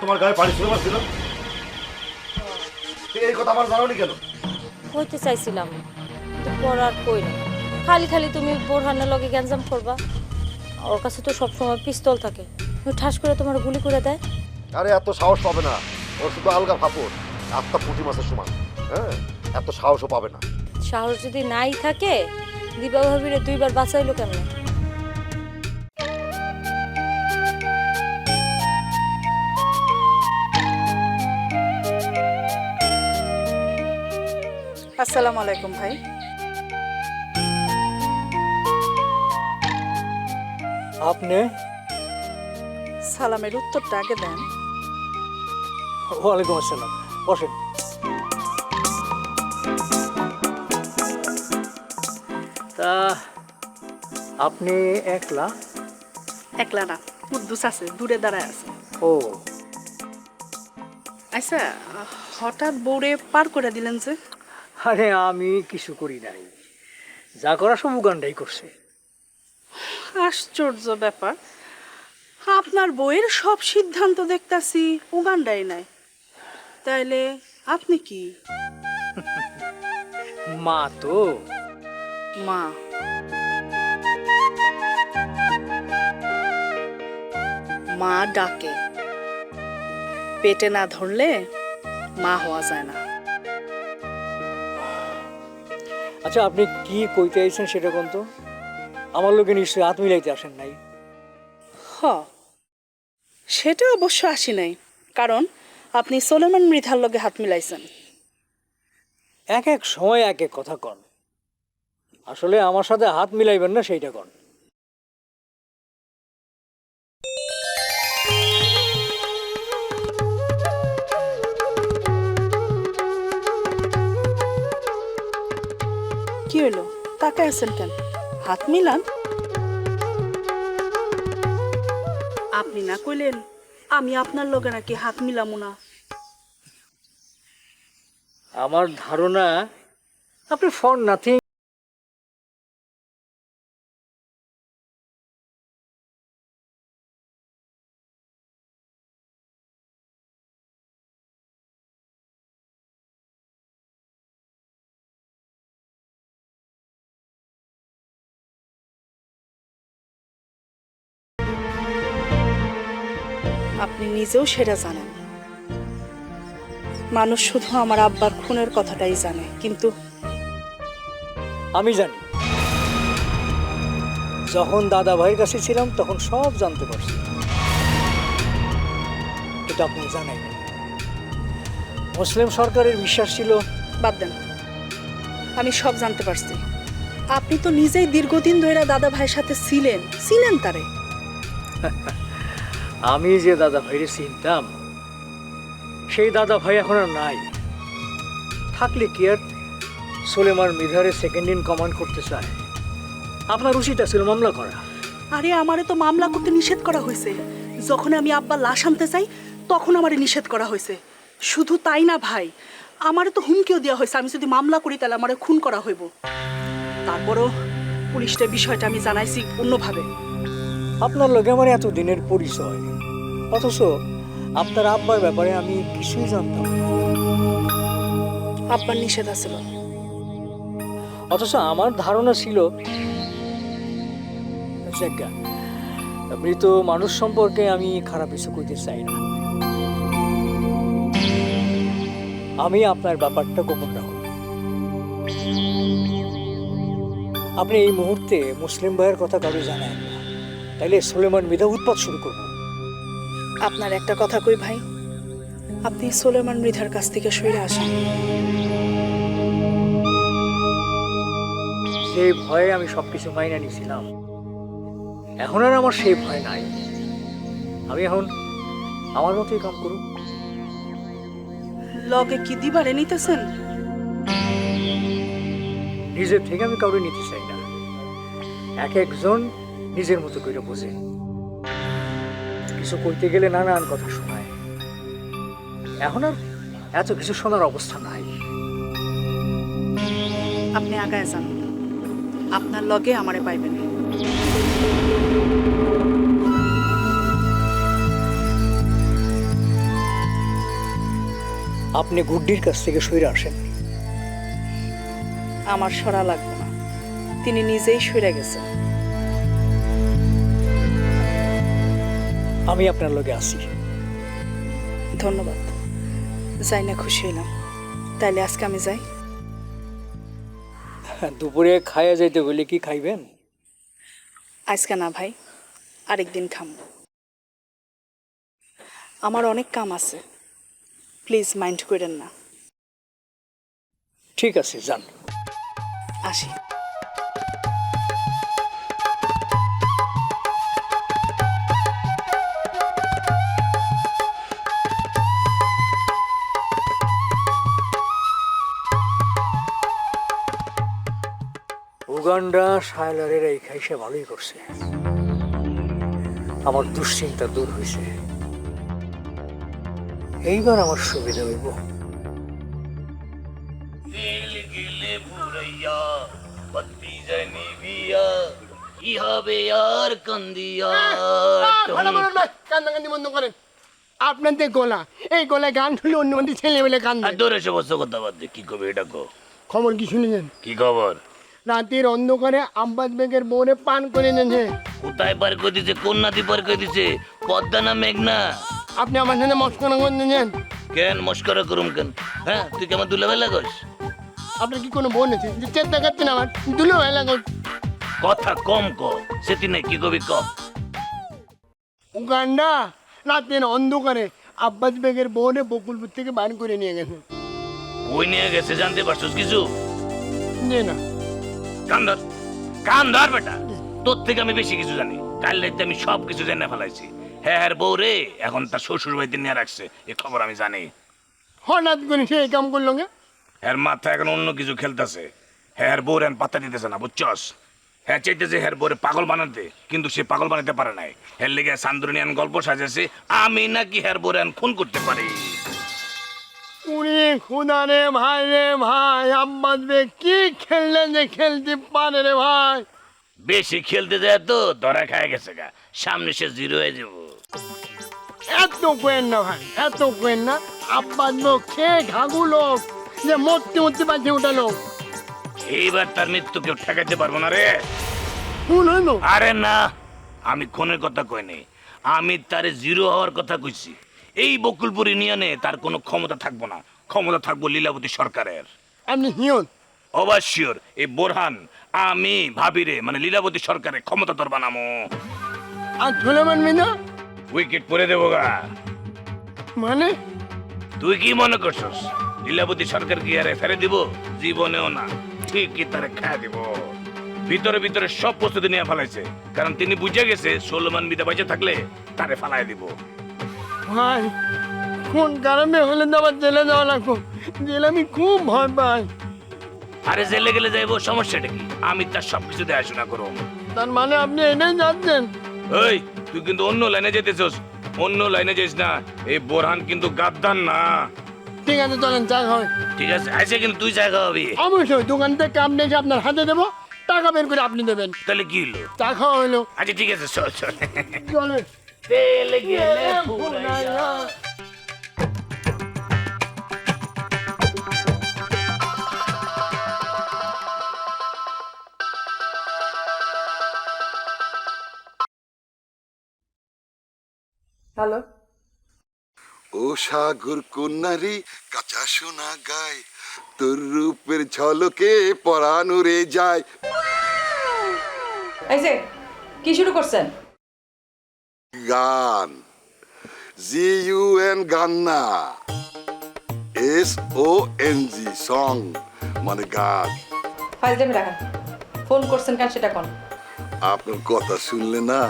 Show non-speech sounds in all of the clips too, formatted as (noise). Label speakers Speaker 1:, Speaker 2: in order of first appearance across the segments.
Speaker 1: তোমার গায়ে পানি ছুঁড়ে মারছিল এই কথা আমার কেন?
Speaker 2: চাইছিলাম কিন্তু কই না। খালি খালি তুমি বোরহানের লগে গ্যাঞ্জাম করবা। ওর কাছে তো সবসময় পিস্তল থাকে। ওই ঠাস করে তোমার গুলি করে দেয়।
Speaker 1: আরে এত সাহস পাবে না। ওর শুধু আলগা ফাপড় আত্মা পুঁটি মাছের সমান। হ্যাঁ এত সাহসও পাবে না।
Speaker 2: সাহস যদি নাই থাকে দিবা ভাবিরে দুইবার বাঁচাইলো কেমন?
Speaker 3: আসসালামু আলাইকুম ভাই।
Speaker 4: আপনি?
Speaker 3: সালামের উত্তরটা আগে দেন।
Speaker 4: ওয়ালাইকুম আসসালাম। বসেন। তা আপনি একলা?
Speaker 3: একলা না কুদ্দুস আছে দূরে দাঁড়ায় আছে।
Speaker 4: ও।
Speaker 3: আচ্ছা হঠাৎ বউরে পার করে দিলেন যে?
Speaker 4: আরে আমি কিছু করি নাই। যা করা সব উগান্ডাই করছে।
Speaker 3: আশ্চর্য ব্যাপার। আপনার বইয়ের সব সিদ্ধান্ত দেখতাছি উগান্ডাই নাই। তাইলে আপনি কি? (laughs)
Speaker 4: মা তো।
Speaker 3: মা। মা ডাকে। পেটে না ধরলে মা হওয়া যায় না।
Speaker 4: আচ্ছা আপনি কি কইতে আইছেন সেটা কোন তো? আমার লোকে নিশ্চয়ই হাত মিলাইতে আসেন নাই।
Speaker 3: হ সেটা অবশ্য আসি নাই কারণ আপনি সোলেমান মৃধার লগে হাত মিলাইছেন।
Speaker 4: এক এক সময় এক এক কথা কন। আসলে আমার সাথে হাত মিলাইবেন না সেইটা কন।
Speaker 3: কি তাকে আছেন কেন? হাত মিলান। আপনি না কইলেন, আমি আপনার লগে নাকি হাত মিলাম না।
Speaker 4: আমার ধারণা, আপনি ফোন নাথিং
Speaker 3: নিজেও সেটা জানেন মানুষ শুধু আমার আব্বার খুনের কথাটাই জানে কিন্তু
Speaker 4: আমি জানি। যখন দাদা ভাইয়ের কাছে ছিলাম তখন সব জানতে পারছি। এটা আপনি জানাই না। মুসলিম সরকারের বিশ্বাস ছিল
Speaker 3: বাদ দেন। আমি সব জানতে পারছি। আপনি তো নিজেই দীর্ঘদিন ধরে দাদা ভাইয়ের সাথে ছিলেন। ছিলেন তারে। (laughs)
Speaker 4: আমি যে দাদা ভাইরে চিনতাম, সেই দাদা ভাই এখন আর নাই। থাকলে কি আর সোলেমার মিধারে সেকেন্ড ইন কমান্ড করতে চায়? আপনার উচিত ছিল মামলা করা।
Speaker 3: আরে, আমারে তো মামলা করতে নিষেধ করা হয়েছে। যখন আমি আব্বা লাশ আনতে চাই, তখন আমারে নিষেধ করা হয়েছে। শুধু তাই না ভাই, আমারে তো হুমকিও দেওয়া হয়েছে। আমি যদি মামলা করি, তাহলে আমারে খুন করা হইব। তারপরও পুলিশটা বিষয়টা আমি জানাইছি অন্যভাবে।
Speaker 4: আপনার লগে আমার এত দিনের পরিচয়। অথচ আপনার আব্বার ব্যাপারে আমি কিছুই জানতাম না।
Speaker 3: আব্বার নিষেধ আছিল।
Speaker 4: অথচ আমার ধারণা ছিল মৃত মানুষ সম্পর্কে আমি খারাপ কিছু করতে চাই না। আমি আপনার ব্যাপারটা গোপন রাখব আপনি এই মুহূর্তে মুসলিম ভাইয়ের কথা কারও জানেন না। তাইলে সুলেমান মৃধা উৎপাত শুরু করব।
Speaker 3: আপনার একটা কথা কই ভাই আপনি সোলেমান মৃধার কাছ থেকে সরে আসেন।
Speaker 4: সেই ভয়ে আমি সবকিছু মাইনা নিয়েছিলাম এখন আর আমার সেই ভয় নাই। আমি এখন আমার মতোই কাম করুক
Speaker 3: লগে কি দিবারে নিতেছেন?
Speaker 4: নিজের থেকে আমি কাউকে নিতে চাই না। এক একজন নিজের মতো করে বোঝে। কিছু করতে গেলে নানান কথা শোনায়। এখন আর এত কিছু শোনার অবস্থা নাই।
Speaker 3: আপনি আগায় যান। আপনার লগে আমারে পাইবেন
Speaker 4: আপনি গুড্ডির কাছ থেকে সইরে আসেন।
Speaker 3: আমার সরা লাগবে না। তিনি নিজেই সরে গেছেন।
Speaker 4: আমি আপনার লগে আছি।
Speaker 3: ধন্যবাদ। যাই না খুশি হইলাম। তাইলে আজকে আমি যাই।
Speaker 4: দুপুরে খাইয়া যাইতে বলে কি খাইবেন?
Speaker 3: আজকে না ভাই আরেকদিন খাম। আমার অনেক কাম আছে। প্লিজ মাইন্ড করেন না।
Speaker 4: ঠিক আছে যান।
Speaker 3: আসি।
Speaker 4: উগান্ডা সায়লারের এই খাইসে ভালোই করছে। আমার দুশ্চিন্তা দূর হয়েছে এইবার আমার সুবিধা হইব।
Speaker 5: তেল গেলে পুরাইয়া বাতি যায় নিভিয়া কি হবে আর কান্দিয়া
Speaker 6: ভালো ভালো নয় কান্দাকান্দি বন্ধ করেন। আপনাদের গলা এই গলায় গান শুনলে অন্য মধ্যে ছেলে বেলে
Speaker 5: দূরে সমস্ত কথা বাদ কি কবে এটা কো?
Speaker 6: খবর কি শুনেছেন?
Speaker 5: কি খবর?
Speaker 6: রাতের অন্ধকারে আব্বাস বেগের বউরে পান করে এনেছে।
Speaker 5: কোথায় পার করে দিছে? কোন নদী পার করে দিছে? পদ্মা না মেঘনা?
Speaker 6: আপনি আমার সাথে মস্করা করতেছেন
Speaker 5: কেন মস্করা করুম কেন? হ্যাঁ তুই কি আমার দুলাভাই লাগস
Speaker 6: আপনার কি কোনো বোন আছে? যে চেষ্টা করছেন আমার দুলো বেলা
Speaker 5: কথা কম ক সেটি নাই কি কবি ক?
Speaker 6: উগান্ডা রাতের অন্ধকারে আব্বাস বেগের বউরে বকুলপুর থেকে বান করে নিয়ে গেছে।
Speaker 5: ওই নিয়ে গেছে জানতে পারছিস কিছু?
Speaker 6: না।
Speaker 5: কান ধর কান ধর বেটা। তোর থেকে আমি বেশি কিছু জানি। কাল রাতে আমি সব কিছু জেনে ফেলাইছি। হ্যাঁ হ্যাঁ বউ রে এখন তার শ্বশুর বাড়িতে নিয়ে রাখছে। এ খবর আমি জানি।
Speaker 6: হঠাৎ করে সে কাম করল গে।
Speaker 5: হ্যার মাথা এখন অন্য কিছু খেলতেছে। হ্যার বউর এখন পাত্তা দিতেছে না বুঝছস? হ্যাঁ চাইতেছে হ্যার বউরে পাগল বানাতে। কিন্তু সে পাগল বানাতে পারে নাই। হ্যার লেগে সান্দুরিয়ান গল্প সাজাছে আমি নাকি হ্যার বউরে খুন করতে পারি।
Speaker 6: উনি খুদা রে ভাই রে ভাই আব্বাস বেগ কি খেললেন যে খেলতে পারে রে ভাই?
Speaker 5: বেশি খেলতে যায় তো ধরা খায় গেছে গা। সামনে সে জিরো হয়ে যাব।
Speaker 6: এত কোয়েন না ভাই এত কোয়েন না। আব্বাস লোক খেয়ে ঘাগু লোক যে মরতে মরতে পারছে ওটা লোক।
Speaker 5: এইবার তার মৃত্যু কেউ ঠেকাইতে পারব না রে। আরে না আমি খুনের কথা কইনি। আমি তারে জিরো হওয়ার কথা কইছি। এই বকুলপুর ইউনিয়নে তার কোনো ক্ষমতা থাকব না। ক্ষমতা থাকব লীলাবতী সরকারের।
Speaker 6: আপনি হিয়ন।
Speaker 5: অবশ্যর এই বোরহান আমি ভাবি রে মানে লীলাবতী সরকারের ক্ষমতা তোর বানামো।
Speaker 6: আর চলে মানবি
Speaker 5: উইকেট পরে দেবো গা।
Speaker 6: মানে?
Speaker 5: তুই কি মনে করছস? লীলাবতী সরকার কি আরে ফেরে দিব? জীবনেও না ঠিকই তারে খায় দিব। ভিতরে ভিতরে সব প্রস্তুতি নিয়ে ফেলাইছে। কারণ তিনি বুঝে গেছে সোলমান বিদা বেঁচে থাকলে তারে ফালাই দিব।
Speaker 6: ভাই কোন কারণে হলে তো আবার জেলে যাওয়া লাগবো? জেলে আমি খুব ভয় পাই।
Speaker 5: আরে জেলে গেলে যাইবো সমস্যাটা কি? আমি তার সবকিছু দেখাশোনা করব।
Speaker 6: তার মানে আপনি এনেই যাচ্ছেন?
Speaker 5: এই তুই কিন্তু অন্য লাইনে যেতেছস। অন্য লাইনে যাইস না। এই বোরহান কিন্তু গাদ্দার না।
Speaker 6: ঠিক আছে চলেন চা খাওয়াই।
Speaker 5: ঠিক আছে আইসে কিন্তু তুই জায়গা হবি
Speaker 6: অবশ্যই দোকান থেকে কাপ নিয়ে আপনার হাতে দেবো। টাকা বের করে আপনি দেবেন।
Speaker 5: তাহলে কি হলো?
Speaker 6: চা খাওয়া হইল
Speaker 5: আচ্ছা ঠিক আছে চল চল।
Speaker 6: চলেন।
Speaker 5: তেল গেলে
Speaker 6: ফুরাইয়া। হ্যালো।
Speaker 7: ও সাগর কন্যারি কাঁচা সোনা গায় তোর রূপের ঝলকে পরানুরে যায়।
Speaker 8: এই যে কি শুরু করছেন?
Speaker 7: গান। জি ইউ এন গান না। S O N G song মানে গান।
Speaker 8: ফাইজলামি রাখেন ফোন করছেন কেন সেটা কোন?
Speaker 7: আপনার কথা শুনলে না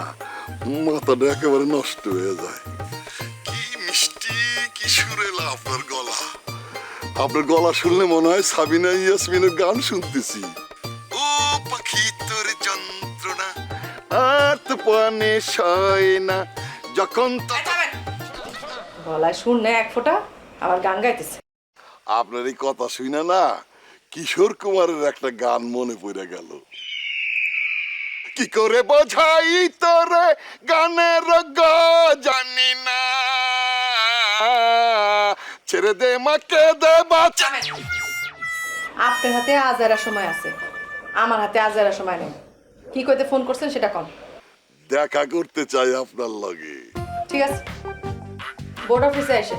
Speaker 7: মাথাটা একেবারে নষ্ট হয়ে যায়। কি মিষ্টি কি সুরেলা আপনার গলা। আপনার গলা শুনলে মনে হয় সাবিনা ইয়াসমিনের গান শুনতেছি। পানে সয় না যখন
Speaker 8: গলায় শুন না এক ফোঁটা আবার গান গাইতেছে।
Speaker 7: আপনার এই কথা শুনে না কিশোর কুমারের একটা গান মনে পড়ে গেল। কি করে বোঝাই তোরে গানের গ জানি না। ছেড়ে দে মাকে দে বাঁচা।
Speaker 8: আপনার হাতে আজারা সময় আছে। আমার হাতে আজারা সময় নেই। কি কইতে ফোন করছেন সেটা কম
Speaker 7: দেখা করতে চাই আপনার লগে।
Speaker 8: ঠিক আছে। বোর্ড অফিসে এসে।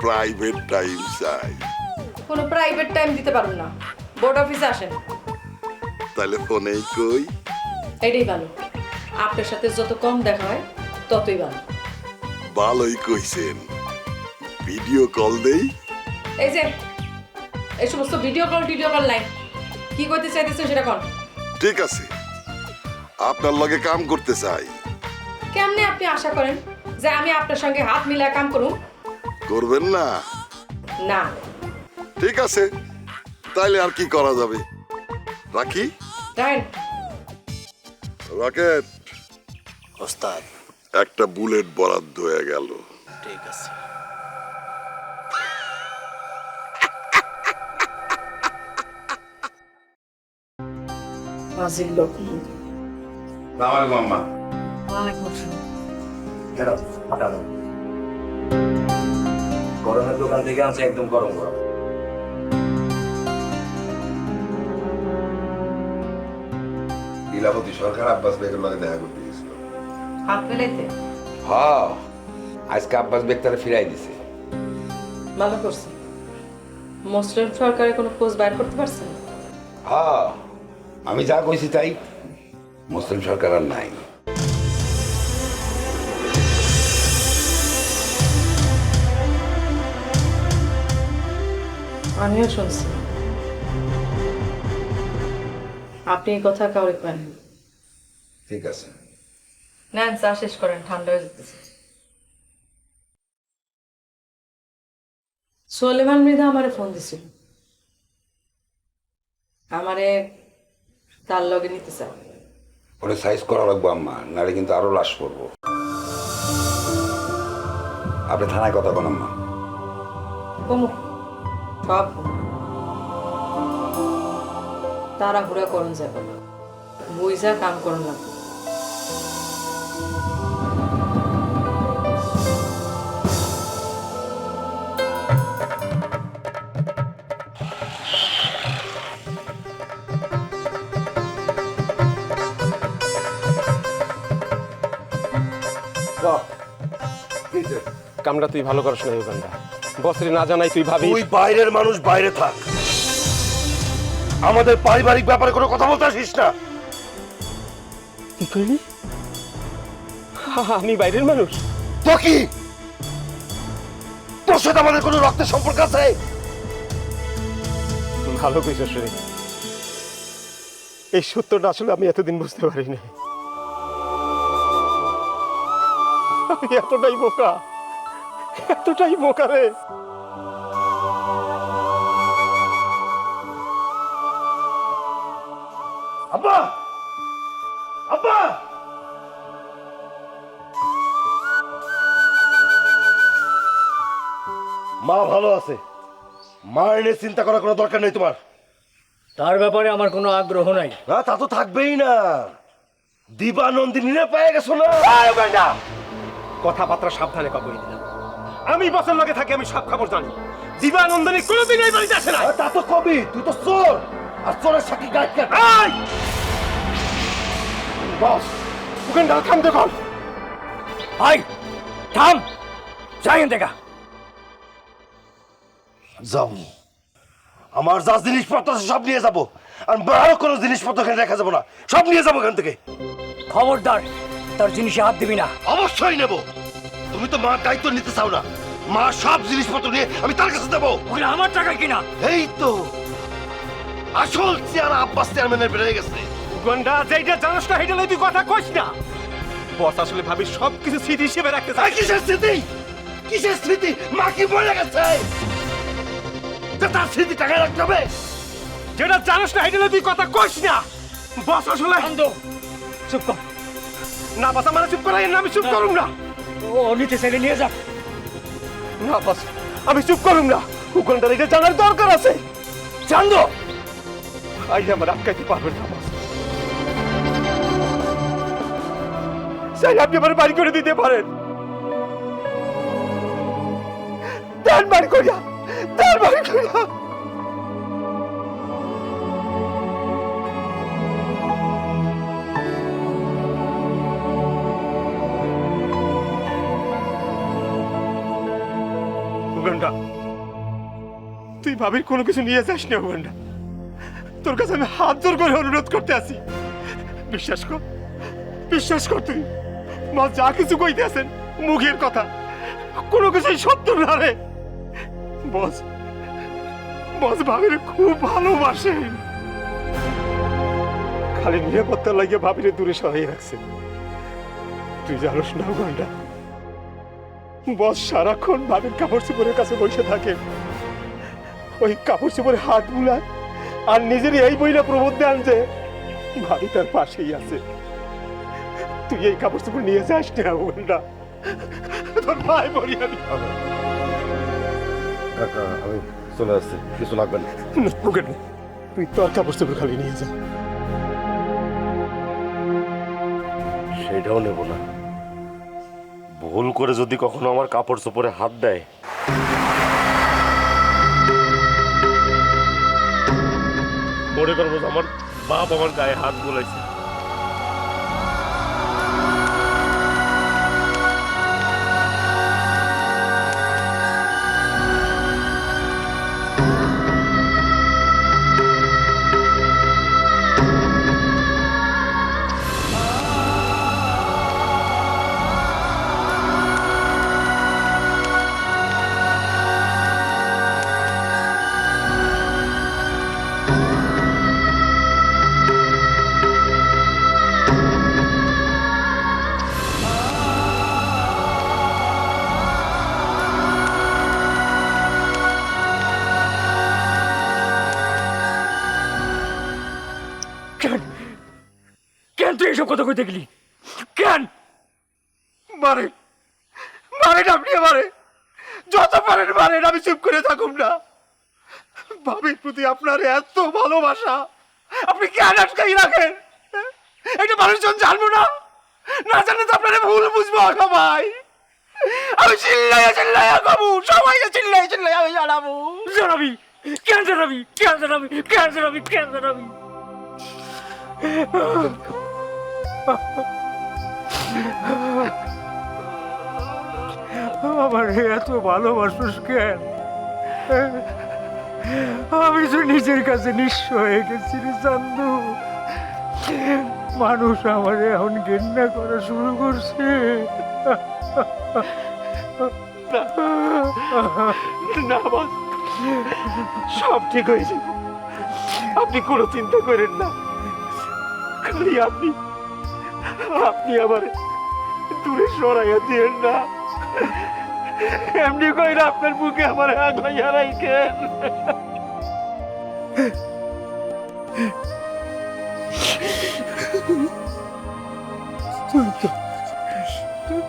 Speaker 7: প্রাইভেট টাইম চাই।
Speaker 8: কোনো প্রাইভেট টাইম দিতে পারুন না। বোর্ড অফিসে আসেন।
Speaker 7: তাহলে ফোনেই কই।
Speaker 8: এটাই ভালো। আপনার সাথে যত কম দেখা হয় ততই ভালো।
Speaker 7: ভালোই কইছেন। ভিডিও কল দেই।
Speaker 8: এই যে এই সমস্ত ভিডিও কল টিডিও কল নাই। কি করতে চাইতেছেন সেটা কন।
Speaker 7: ঠিক আছে। আপনার লগে কাম করতে চাই।
Speaker 8: কেমনে আপনি আশা করেন যে আমি আপনার সঙ্গে হাত মিলায় কাম করুম?
Speaker 7: করবেন না।
Speaker 8: না।
Speaker 7: ঠিক আছে। তাইলে আর কি করা যাবে? রাখি?
Speaker 8: রাইন
Speaker 7: রকেট
Speaker 9: ওস্তাদ।
Speaker 7: একটা বুলেট বরাদ্দ হয়ে গেল।
Speaker 9: ঠিক আছে।
Speaker 8: হাজির লোক
Speaker 5: মামা
Speaker 8: ওয়ালাইকুম আসসালাম।
Speaker 9: গরমের দোকান থেকে আনছে একদম গরম গরম।
Speaker 1: লীলাবতী সরকার আব্বাস বেগের লগে দেখা করতে গেছিল।
Speaker 8: হাত মেলাইতে
Speaker 10: হ আজকে আব্বাস বেক্তারে ফিরাই দিছে।
Speaker 8: ভালো করছে। মুসলিম সরকারের কোনো খোঁজ বাইর করতে পারছেন
Speaker 10: হ আমি যা কইছি তাই। মুসলিম সরকার আর নাই।
Speaker 8: আমিও শুনছি। আপনি এই কথা কাউরে কেন
Speaker 10: ঠিক আছে।
Speaker 8: নেন চা শেষ করেন ঠান্ডা হয়ে যেতেছে সোলেমান মৃধা আমারে ফোন দিছিল। আমারে তার লগে নিতে চায়।
Speaker 10: ওরে সাইজ করা লাগবো আম্মা, নাহলে কিন্তু আরও লাশ পড়ব। আপনি থানায় কথা বল আম্মা।
Speaker 8: সব তারা ঘুরা করুন যাবে বুঝা কাম করুন লাগবে।
Speaker 11: কামটা তুই ভালো করিস না বসরে না জানাই তুই ভাবি
Speaker 1: তুই বাইরের মানুষ বাইরে থাক। আমাদের পারিবারিক ব্যাপারে কোনো কথা বলতে আসিস না।
Speaker 11: কি কইলি আমি বাইরের মানুষ।
Speaker 1: তো কি? তোর সাথে আমাদের কোনো রক্তের সম্পর্ক আছে?
Speaker 11: ভালো কইছিস রে। এই সত্যটা আসলে আমি এতদিন বুঝতে পারিনি। আমি এতটাই বোকা। এতটাই বোকা রে।
Speaker 1: আব্বা! আব্বা! মা ভালো আছে। মা এনে চিন্তা করার কোনো দরকার নেই তোমার।
Speaker 4: তার ব্যাপারে আমার কোনো আগ্রহ নাই।
Speaker 1: না তা তো থাকবেই না। দিবা নন্দিনীরে পেয়ে গেছো না?
Speaker 11: কথাবার্তা সাবধানে দিলাম আমি বছর লগে থাকি আমি সব খবর জানি। দিবানন্দনী কোনোদিন এই বাড়িতে আসে না
Speaker 1: তা তো কবি তুই তো চোর। আর চোরের সাক্ষী গাইড কে
Speaker 11: এই! বস ওখানে না থামতে কর
Speaker 4: ভাই থাম। যাই দেখা
Speaker 1: যাব আমার যা জিনিসপত্র আছে সব নিয়ে যাব। আর আরও কোনো জিনিসপত্র এখানে রেখা যাব না। সব নিয়ে যাব এখান থেকে।
Speaker 4: খবরদার তার জিনিসে হাত দিবি না।
Speaker 1: অবশ্যই নেব। তুমি তো মার দায়িত্ব নিতে চাও না। মা সব জিনিসপত্র নিয়ে আমি তার কাছে দেবো।
Speaker 4: ওগুলো আমার টাকা কিনা?
Speaker 1: এই তো। আসল চেয়ার আব্বাস চেয়ারম্যানের বেড়ে গেছে।
Speaker 11: গন্ডা যেটা জানাস না হেঁটে তুই কথা কইস না। বস আসলে ভাবি সব কিছু স্মৃতি হিসেবে রাখতে চাই
Speaker 1: কিসের স্মৃতি? কিসের স্মৃতি? মা কি বলে গেছে? যে তার স্মৃতি টাকায় রাখতে হবে।
Speaker 11: যেটা জানাস না হেঁটে তুই কথা কইস না। বস আসলে
Speaker 4: চুপ কর।
Speaker 11: না বাস আমার চুপ করাই না আমি চুপ করুম না।
Speaker 4: ও নিতে চাইলে নিয়ে যা।
Speaker 11: না, বাস, আমি চুপ করুম না। উগন্ডার এটা জানার দরকার আছে। জানতো আই আমার আটকাইতে পারবেন না, বাস। চাই আপনি আমার বাড়ি করে দিতে পারেন। দেন বাড়ি করিয়া, দেন বাড়ি করিয়া। ভাবির কোনো কিছু নিয়ে যাস না উগান্ডা তোর কাছে আমি হাত জোর করে অনুরোধ করতে আছি। বিশ্বাস কর বিশ্বাস কর তুই। মা যা কিছু কইতে আছেন, মুখের কথা। কোনো কিছুই সত্য না রে। বস বস ভাবির খুব ভালোবাসে। খালি নিরাপত্তা লাগিয়ে ভাবিরে দূরে সরাই রাখছে। তুই জানোস না গন্ডা বস সারাক্ষণ ভাবির কাপড় চোপড়ের কাছে বসে থাকে। ওই কাপড় চোপড়ে হাত বুলায় আর নিজের এই বইটা প্রবোধ আনছে ভাবি তার পাশেই আছে। তুই এই কাপড় চোপড় নিয়ে যাস না গন্ডা তোর ভাই মরি আমি
Speaker 1: কাকা আমি চলে আসছি কিছু লাগবে না।
Speaker 11: পুকেট তুই তোর কাপড় চোপড় খালি নিয়ে যা।
Speaker 1: সেটাও নেব না। ভুল করে যদি কখনো আমার কাপড় চোপড়ে হাত দেয় মনে করব আমার বাপ আমার গায়ে হাত বুলাইছে।
Speaker 11: কথা কইতে গেলি কেন? মারে। মারেন আপনি মারে যত পারেন মারেন, আমি চুপ করে থাকুম না। ভাবির প্রতি আপনার এত ভালোবাসা। আপনি কেন আটকাই রাখেন? এটা মানুষজন জানব না। না জানলে তো আপনারা ভুল বুঝব সবাই। আমি চিল্লাইয়া চিল্লাইয়া কবু সবাই চিল্লাই চিল্লাই আমি জানাব। জানাবি? কেন জানাবি? কেন জানাবি? কেন জানাবি? কেন জানাবি? আমার এত ভালোবাসিস কেন? আমি তো নিজের কাছে নিঃস্ব হয়ে গেছি রে চান্দু। মানুষ আমার এখন ঘেন্না করা শুরু করছে। সব ঠিক হয়েছে। আপনি কোনো চিন্তা করেন না। খালি আপনি আপনি আবার দূরে সরাইয়া দিয়েন না। এমনি কইরা আপনার বুকে আমার আগলাইয়া রাইখেন।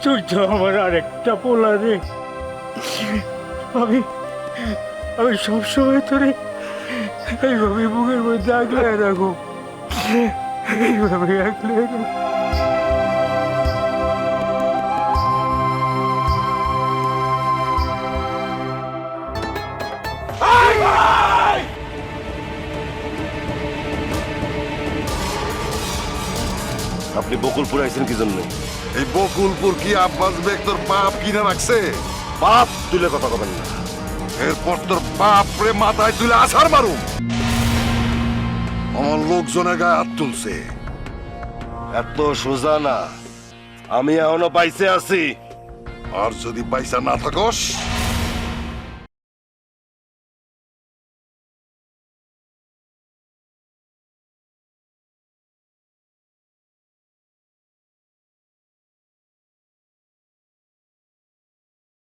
Speaker 11: তুই তো আমার আরেকটা পোলা রে। আমি আমি সবসময় তোরে এইভাবে বুকের মধ্যে আগলায় রাখো এইভাবে আগলায় রাখো
Speaker 1: আপনি বকুলপুর আইছেন কি জন্য
Speaker 7: এই বকুলপুর কি আব্বাস বেগ তোর বাপ কিনে রাখছে?
Speaker 1: বাপ তুলে কথা কবেন না।
Speaker 7: এরপর তোর বাপ রে মাথায় তুলে আছাড় মারুম। আমার লোকজনের গায়ে হাত তুলছে।
Speaker 1: এত সোজা না। আমি এখনও পাইছে আছি।
Speaker 7: আর যদি পয়সা না থাকস